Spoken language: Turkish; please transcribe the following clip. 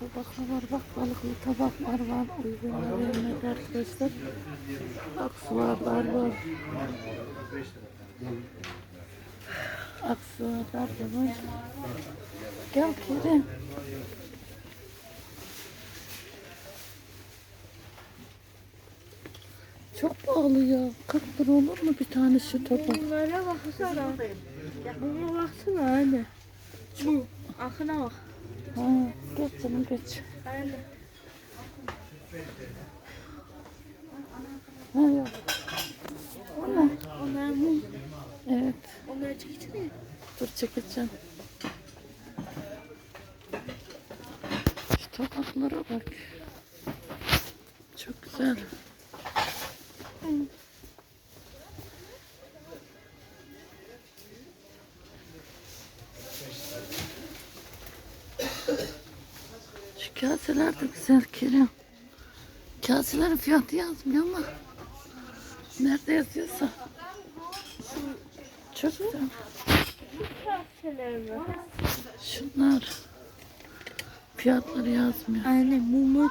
Tabaklar var. Bak balıklı tabaklar var. Uygulama vermedi arkadaşlar. Aksuarlar var. Aksuarlar da var. Gel Kerem. Çok pahalı ya. 40 lira olur mu bir tane şu tabak? Bunlara baksana. Buna baksana anne. Bu. Akına bak. Ha, geç canım geç. Anne. Ha yok. Çeksene. Dur çekeceğim. Şu tabaklara bak. Çok güzel. Şu kaseler de güzel Kerem. Kaselerin fiyatı yazmıyor ama nerede yazıyorsa. Çok güzel. Şunlar fiyatları yazmıyor. Anne mumu